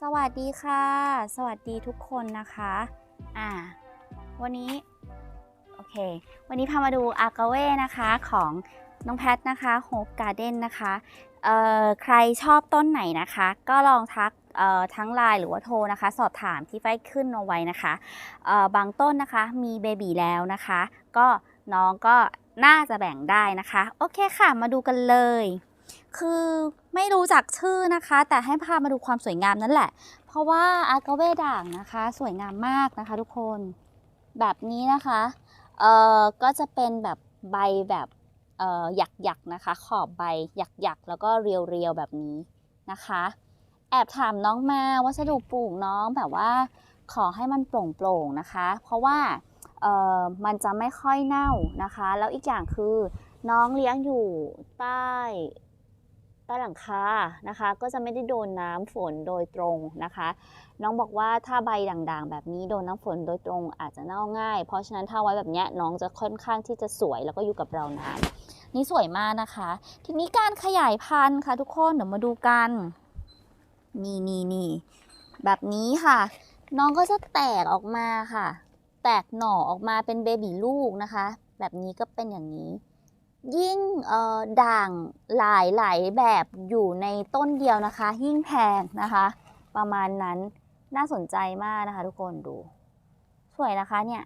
สวัสดีค่ะ สวัสดีทุกคนนะคะ อ่า วันนี้ โอเค วันนี้พามาดูอากาเว่นะคะของน้องแพทนะคะโฮปการ์เด้นนะคะ เอ่อ ใครชอบต้นไหนนะคะ ก็ลองทักเอ่อทั้งไลน์หรือว่าโทรนะคะ สอบถามที่ไฟขึ้นเอาไว้นะคะเอ่อบางต้นนะคะมีเบบีแล้วนะคะ ก็น้องก็น่าจะแบ่งได้นะคะ โอเคค่ะ มาดูกันเลย คือไม่รู้จักชื่อนะคะ แต่ให้พามาดูความสวยงามนั่นแหละ เพราะว่าอากาเวด่างนะคะ สวยงามมากนะคะ ทุกคนแบบนี้นะคะเอ่อก็จะเป็นแบบใบแบบเอ่อหยักหยักนะคะ ขอบใบหยักหยักแล้วก็เรียวเรียวแบบนี้นะคะ แอบถามน้องมาวัสดุปลูกน้องแบบว่า ขอให้มันโปร่งโปร่งๆนะคะ เพราะว่าเอ่อมันจะไม่ค่อยเน่านะคะ แล้วอีกอย่างคือน้องเลี้ยงอยู่ใต้ ใต้หลังคานะคะ ก็จะไม่ได้โดนน้ำฝนโดยตรงนะคะ น้องบอกว่าถ้าใบด่างๆ แบบนี้โดนน้ำฝนโดยตรงอาจจะเน่าง่าย เพราะฉะนั้นถ้าไว้แบบนี้น้องจะค่อนข้างที่จะสวยแล้วก็อยู่กับเรานานนี่สวยมากนะคะ ทีนี้การขยายพันธุ์ค่ะทุกคนเดี๋ยวมาดูกันนี่นี่นี่แบบนี้ค่ะ น้องก็จะแตกออกมาค่ะ แตกหน่อออกมาเป็นเบบีลูกนะคะ แบบนี้ก็เป็นอย่างนี้ ยิ่งด่างหลายหลายแบบอยู่ในต้นเดียวนะคะ ยิ่งแพงนะคะ ประมาณนั้นน่าสนใจมากนะคะ ทุกคนดู สวยนะคะเนี่ย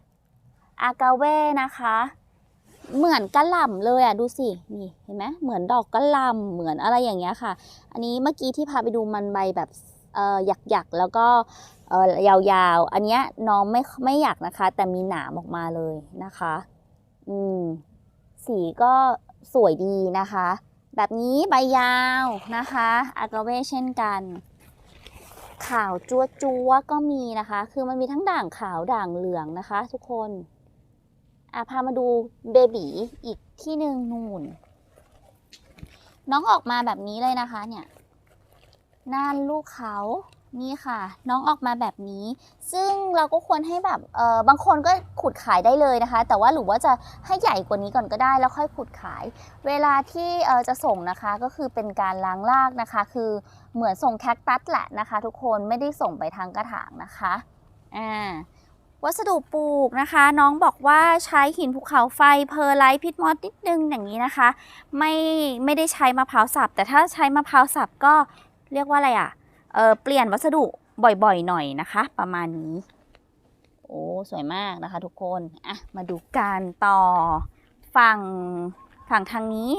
อากาเว่นะคะ เหมือนกระหล่ำเลยอะดูสิ นี่เห็นไหมเหมือนดอกกระหล่ำเหมือนอะไรอย่างเงี้ยค่ะ อันนี้เมื่อกี้ที่พาไปดูมันใบแบบเออหยักๆ แล้วก็เออยาวๆ อันเนี้ยน้องไม่ไม่อยากนะคะ แต่มีหนามออกมาเลยนะคะ อืม สีก็สวยดีนะคะ แบบนี้ใบยาวนะคะอากาเวเช่นกัน ขาวจัวจัวก็มีนะคะ คือมันมีทั้งด่างขาวด่างเหลืองนะคะ ทุกคนอะพามาดูเบบีอีกที่หนึ่งนู่น น้องออกมาแบบนี้เลยนะคะเนี่ยน่านลูกเขา นี่ค่ะ น้องออกมาแบบนี้ ซึ่งเราก็ควรให้แบบเออบางคนก็ขุดขายได้เลยนะคะ แต่ว่าหรือว่าจะให้ใหญ่กว่านี้ก่อนก็ได้ แล้วค่อยขุดขาย เวลาที่เออจะส่งนะคะก็คือเป็นการล้างรากนะคะ คือเหมือนส่งแคคตัสแหละนะคะ ทุกคนไม่ได้ส่งไปทางกระถางนะคะอ่าวัสดุปลูกนะคะ น้องบอกว่าใช้หินภูเขาไฟเพอร์ไลท์พิทมอสนิดนึงอย่างนี้นะคะ ไม่ไม่ได้ใช้มะพร้าวสับแต่ถ้าใช้มะพร้าวสับก็เรียกว่าอะไรอะ เออเปลี่ยนวัสดุบ่อยๆหน่อยนะคะ ประมาณนี้ โอ้สวยมากนะคะ ทุกคนอะมาดูกันต่อฝั่งฝั่งทางนี้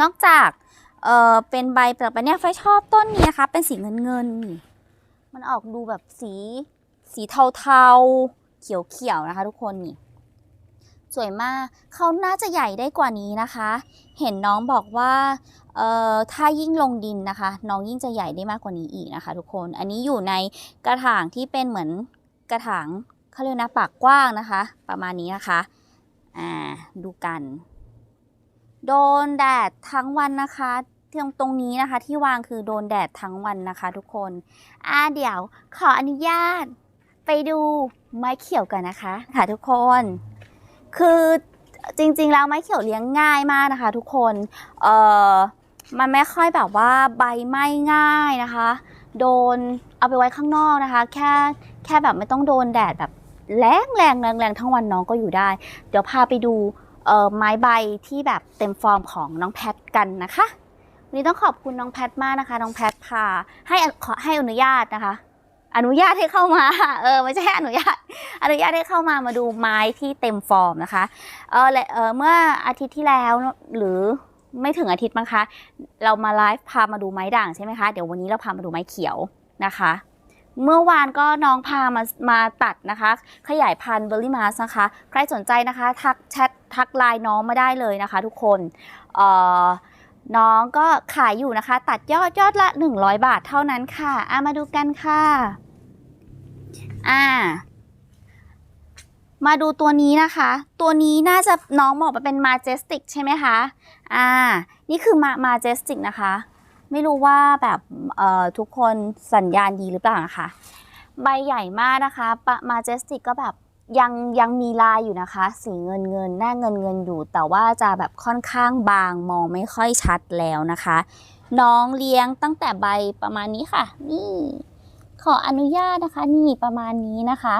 นอกจากเออเป็นใบเปลือกไปเนี่ยไฟชอบต้นนี้นะคะ เป็นสีเงินเงินมันออกดูแบบสีสีเทาๆเขียวๆนะคะ ทุกคนนี่ สวยมากเขาน่าจะใหญ่ได้กว่านี้นะคะ เห็นน้องบอกว่าเอ่อถ้ายิ่งลงดินนะคะ น้องยิ่งจะใหญ่ได้มากกว่านี้อีกนะคะ ทุกคนอันนี้อยู่ในกระถางที่เป็นเหมือนกระถางเขาเรียกนะปากกว้างนะคะ ประมาณนี้นะคะอ่าดูกัน โดนแดดทั้งวันนะคะตรงตรงนี้นะคะที่วางคือโดนแดดทั้งวันนะคะ ทุกคนอ่าเดี๋ยวขออนุญาตไปดูไม้เขียวกันนะคะ ค่ะทุกคน คือจริงๆ แล้วไม้เขียวเลี้ยงง่ายมากนะคะ ทุกคนเอ่อมันไม่ค่อยแบบว่าใบไหม้ง่ายนะคะ โดนเอาไปไว้ข้างนอกนะคะ แค่แค่แบบไม่ต้องโดนแดดแบบแรงแรงแรงแรงทั้งวันน้องก็อยู่ได้ เดี๋ยวพาไปดูเออไม้ใบที่แบบเต็มฟอร์มของน้องแพทกันนะคะวันนี้ต้องขอบคุณน้องแพทมากนะคะ น้องแพทพาให้ขอให้อนุญาตนะคะ อนุญาตให้เข้ามา เออไม่ใช่อนุญาต อนุญาตให้เข้ามามาดูไม้ที่เต็มฟอร์มนะคะ เออและเออเมื่ออาทิตย์ที่แล้วหรือไม่ถึงอาทิตย์มั้งคะ เรามาไลฟ์พามาดูไม้ด่างใช่ไหมคะ เดี๋ยววันนี้เราพามาดูไม้เขียวนะคะ เมื่อวานก็น้องพามามาตัดนะคะ ขยายพันธุ์เบอร์รี่มาสนะคะ ใครสนใจนะคะ ทักแชททักไลน์น้องมาได้เลยนะคะ ทุกคน เอ่อ น้องก็ขายอยู่นะคะ ตัดยอดยอดละ 100 บาทเท่านั้นค่ะอะมาดูกันค่ะอ่ามาดูตัวนี้นะคะ ตัวนี้น่าจะน้องบอกว่าเป็น Majestic ใช่ไหมคะ อ่า นี่คือ Ma- Majestic นะคะ ไม่รู้ว่าแบบเอ่อทุกคนสัญญาณดีหรือเปล่านะคะ ใบใหญ่มากนะคะปะ Majestic ก็แบบ ยังยังมีลายอยู่นะคะ สีเงินเงินหน้าเงินเงินอยู่ แต่ว่าจะแบบค่อนข้างบางมองไม่ค่อยชัดแล้วนะคะ น้องเลี้ยงตั้งแต่ใบประมาณนี้ค่ะ นี่ ขออนุญาตนะคะ นี่ประมาณนี้นะคะ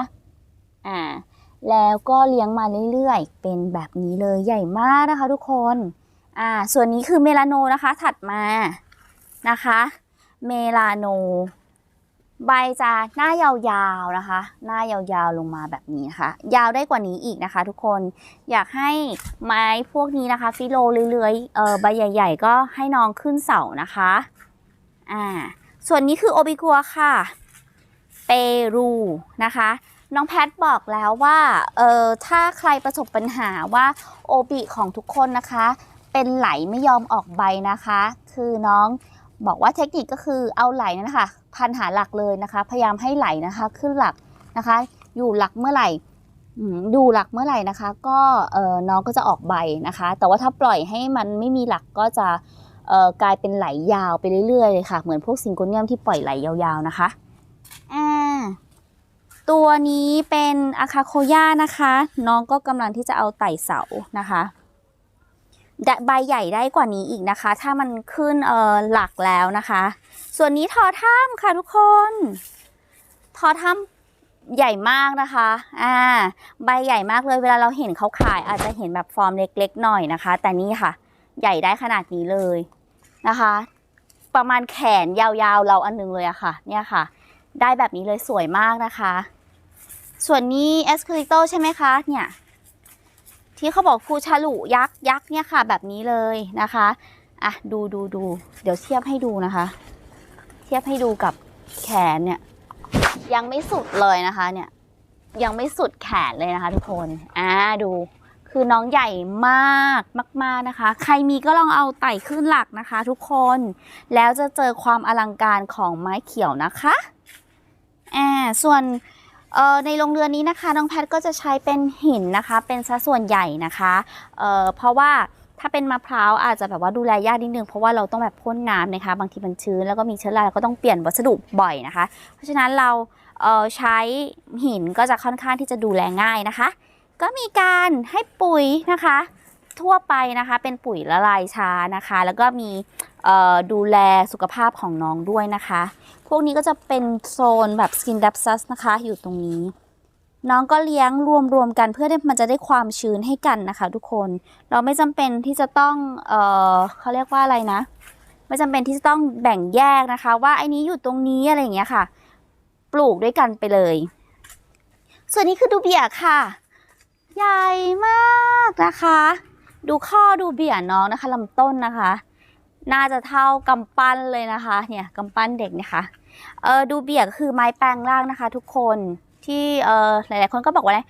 อ่าแล้วก็เลี้ยงมาเรื่อยๆ เป็นแบบนี้เลยใหญ่มากนะคะทุกคนอ่าส่วนนี้คือเมลาโนนะคะถัดมานะคะ เมลาโน ใบจะหน้ายาวๆนะคะ หน้ายาวๆลงมาแบบนี้นะคะ ยาวได้กว่านี้อีกนะคะ ทุกคนอยากให้ไม้พวกนี้นะคะ ฟิโลเลื้อยๆเออใบใหญ่ ๆ ก็ให้น้องขึ้นเสานะคะอ่าส่วนนี้คือโอบิกัวค่ะ เปรูนะคะน้องแพทบอกแล้วว่าเออถ้าใครประสบปัญหาว่าโอบิของทุกคนนะคะ เป็นไหลไม่ยอมออกใบนะคะ คือน้อง บอกว่าเทคนิคก็คือเอาไหลนั่นนะคะพันหาหลักเลยนะคะ พยายามให้ไหลนะคะขึ้นหลักนะคะ อยู่หลักเมื่อไหร่ดูหลักเมื่อไหร่นะคะ ก็เออน้องก็จะออกใบนะคะ แต่ว่าถ้าปล่อยให้มันไม่มีหลักก็จะเอ่อกลายเป็นไหลยาวไปเรื่อยๆเลยค่ะ เหมือนพวกซิงโกเนียมที่ปล่อยไหลยาวๆนะคะอ่าตัวนี้เป็นอาคาโคย่านะคะ น้องก็กำลังที่จะเอาไต่เสานะคะ ใบใหญ่ได้กว่านี้อีกนะคะ ถ้ามันขึ้นเออหลักแล้วนะคะ ส่วนนี้ทอถ้ำค่ะทุกคน ทอถ้ำใหญ่มากนะคะ อ่า ใบใหญ่มากเลย เวลาเราเห็นเขาขาย อาจจะเห็นแบบฟอร์มเล็ก ๆ หน่อยนะคะ แต่นี่ค่ะ ใหญ่ได้ขนาดนี้เลยนะคะ ประมาณแขนยาวๆ เราอันนึงเลยอะค่ะ เนี่ยค่ะ ได้แบบนี้เลยสวยมากนะคะ ส่วนนี้เอสค l ิโตใช่ไหมคะ เนี่ย ที่เขาบอกฟูชาลุยักษ์ยักษ์เนี่ยค่ะ แบบนี้เลยนะคะอะดูดูดูเดี๋ยวเทียบให้ดูนะคะ เทียบให้ดูกับแขนเนี่ย ยังไม่สุดเลยนะคะ เนี่ย ยังไม่สุดแขนเลยนะคะ ทุกคนอ่าดูคือน้องใหญ่มากมาก ๆนะคะ ใครมีก็ลองเอาไต่ขึ้นหลักนะคะ ทุกคน แล้วจะเจอความอลังการของไม้เขียวนะคะอ่าส่วน ในโรงเรือนนี้นะคะน้องแพทก็จะใช้เป็นหินนะคะ เป็นซะส่วนใหญ่นะคะเเพราะว่าถ้าเป็นมะพร้าวอาจจะแบบว่าดูแลยากนิดนึงเพราะว่าเราต้องแบบพ่นน้ำนะคะ บางทีมันชื้นแล้วก็มีเชื้อราแล้วก็ต้องเปลี่ยนวัสดุบ่อยนะคะ เพราะฉะนั้นเราเใช้หินก็จะค่อนข้างที่จะดูแลง่ายนะคะ ก็มีการให้ปุ๋ยนะคะ ทั่วไปนะคะ เป็นปุ๋ยละลายช้านะคะ แล้วก็มีดูแลสุขภาพของน้องด้วยนะคะ พวกนี้ก็จะเป็นโซนแบบ skin d a p s u s นะคะ อยู่ตรงนี้ น้องก็เลี้ยงรวมๆกันเพื่อที่มันจะได้ความชื้นให้กันนะคะ ทุกคน เราไม่จำเป็นที่จะต้องเออเขาเรียกว่าอะไรนะ ไม่จำเป็นที่จะต้องแบ่งแยกนะคะ ว่าไอ้นี้อยู่ตรงนี้อะไรอย่างเงี้ยค่ะ ปลูกด้วยกันไปเลย ส่วนนี้คือดูเบียค่ะ ใหญ่มากนะคะ ดูข้อดูเบี่ยน้องนะคะลำต้นนะคะ น่าจะเท่ากำปั้นเลยนะคะ เนี่ยกำปั้นเด็กนี่ยค่ะเออดูเบียก็คือไม้แปลงร่างนะคะ ทุกคนที่เออหลายๆ คนก็บอกว่าไร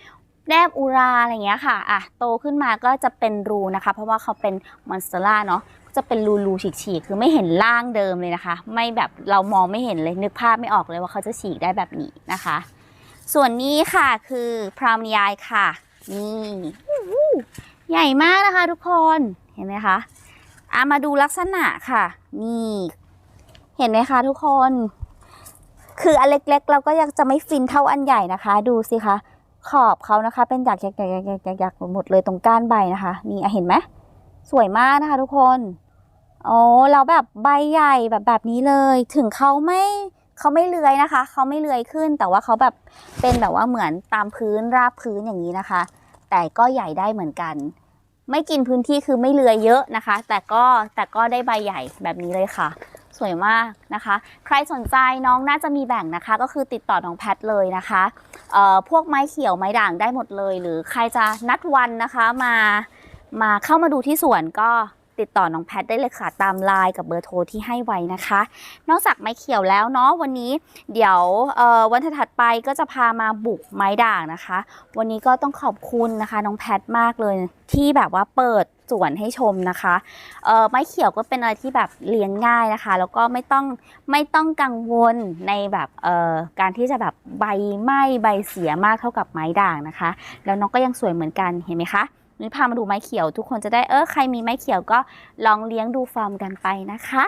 แนบอุราอะไรอย่างเงี้ยค่ะอะโตขึ้นมาก็จะเป็นรูนะคะ เพราะว่าเขาเป็นมอนสเตอร่าเนาะก็จะเป็นรูรูๆฉีกๆคือไม่เห็นร่างเดิมเลยนะคะ ไม่แบบเรามองไม่เห็นเลยนึกภาพไม่ออกเลยว่าเขาจะฉีกได้แบบนี้นะคะ ส่วนนี้ค่ะคือพรามยายค่ะ นี่ ใหญ่มากนะคะทุกคนเห็นไหมคะอามาดูลักษณะค่ะ นี่ เห็นไหมคะทุกคน คืออันเล็กๆ เราก็ยังจะไม่ฟินเท่าอันใหญ่นะคะ ดูสิคะ ขอบเขานะคะ เป็นหยักๆๆๆๆๆหมดเลยตรงก้านใบนะคะ นี่เห็นไหมสวยมากนะคะ ทุกคนโอ้แล้วแบบใบใหญ่แบบแบบนี้เลย ถึงเขาไม่เขาไม่เลื้อยนะคะเขาไม่เลื้อยขึ้น แต่ว่าเขาแบบเป็นแบบว่าเหมือนตามพื้นราบพื้นอย่างนี้นะคะ แต่ก็ใหญ่ได้เหมือนกัน ไม่กินพื้นที่คือไม่เลือยเยอะนะคะ แต่ก็แต่ก็ได้ใบใหญ่แบบนี้เลยค่ะ สวยมากนะคะ ใครสนใจน้องน่าจะมีแบ่งนะคะ ก็คือติดต่อน้องแพทเลยนะคะเอ่อพวกไม้เขียวไม้ด่างได้หมดเลย หรือใครจะนัดวันนะคะมามาเข้ามาดูที่สวนก็ ติดต่อน้องแพทได้เลยค่ะตามไลน์กับเบอร์โทรที่ให้ไว้นะคะ นอกจากไม้เขียวแล้วเนาะวันนี้เดี๋ยววันถัดไปก็จะพามาบุกไม้ด่างนะคะ วันนี้ก็ต้องขอบคุณนะคะ น้องแพทมากเลยที่แบบว่าเปิดสวนให้ชมนะคะเออไม้เขียวก็เป็นอะไรที่แบบเลี้ยงง่ายนะคะ แล้วก็ไม่ต้องไม่ต้องกังวลในแบบเอ่อการที่จะแบบใบไหม้ใบเสียมากเท่ากับไม้ด่างนะคะ แล้วน้องก็ยังสวยเหมือนกันเห็นไหมคะ วันนี้พามาดูไม้เขียว ทุกคนจะได้เออใครมีไม้เขียวก็ลองเลี้ยงดูฟาร์มกันไปนะคะ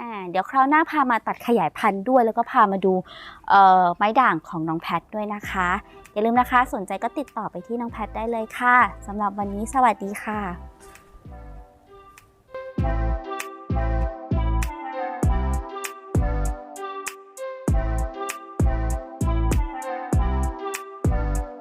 อ่าเดี๋ยวคราวหน้าพามาตัดขยายพันธุ์ด้วย แล้วก็พามาดูเอ่อไม้ด่างของน้องแพทด้วยนะคะ อย่าลืมนะคะ สนใจก็ติดต่อไปที่น้องแพทได้เลยค่ะสำหรับวันนี้สวัสดีค่ะ